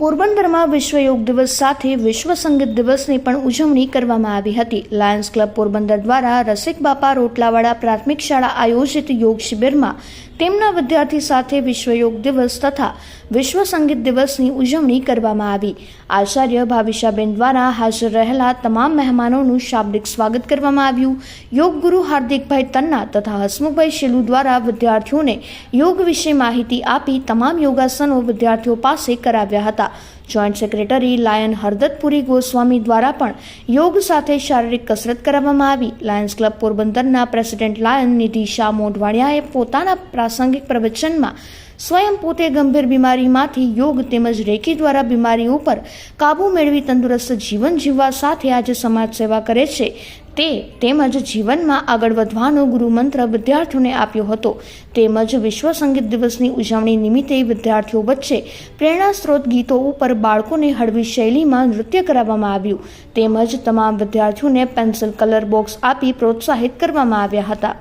પોરબંદરમાં વિશ્વ યોગ દિવસ સાથે વિશ્વ સંગીત દિવસની પણ ઉજવણી કરવામાં આવી હતી. લાયન્સ ક્લબ પોરબંદર દ્વારા રસિક બાપા રોટલાવાળા પ્રાથમિક શાળા આયોજિત યોગ શિબિરમાં તેમના વિદ્યાર્થી સાથે વિશ્વ યોગ દિવસ તથા વિશ્વ સંગીત દિવસની ઉજવણી કરવામાં આવી. આચાર્ય ભાવિશાબેન દ્વારા હાજર રહેલા તમામ મહેમાનોનું શાબ્દિક સ્વાગત કરવામાં આવ્યું. યોગ ગુરુ હાર્દિકભાઈ તન્ના તથા હસમુખભાઈ શેલુ દ્વારા વિદ્યાર્થીઓને યોગ વિશે માહિતી આપી તમામ યોગાસનો વિદ્યાર્થીઓ પાસે કરાવ્યા હતા. Joint secretary lion Hardatpuri Goswami દ્વારા પણ યોગ સાથે શારીરિક કસરત કરાવવામાં આવી. લાયન્સ ક્લબ પોરબંદરના પ્રેસિડેન્ટ લાયન નિધિ શાહ મોઢવાડિયાએ પોતાના પ્રાસંગિક પ્રવચનમાં સ્વયં પોતે ગંભીર બીમારીમાંથી યોગ તેમજ રેકી દ્વારા બીમારી ઉપર કાબૂ મેળવી તંદુરસ્ત જીવન જીવવા સાથે આજે સમાજ સેવા કરે છે. તે તેમજ જીવનમાં આગળ વધવાનો ગુરુમંત્ર વિદ્યાર્થીઓને આપ્યો હતો. તેમજ વિશ્વ સંગીત દિવસની ઉજવણી નિમિત્તે વિદ્યાર્થીઓ વચ્ચે પ્રેરણા સ્ત્રોત ગીતો ઉપર બાળકોને હળવી શૈલીમાં નૃત્ય કરાવવામાં આવ્યું. તેમજ તમામ વિદ્યાર્થીઓને પેન્સિલ કલર બોક્સ આપી પ્રોત્સાહિત કરવામાં આવ્યા હતા.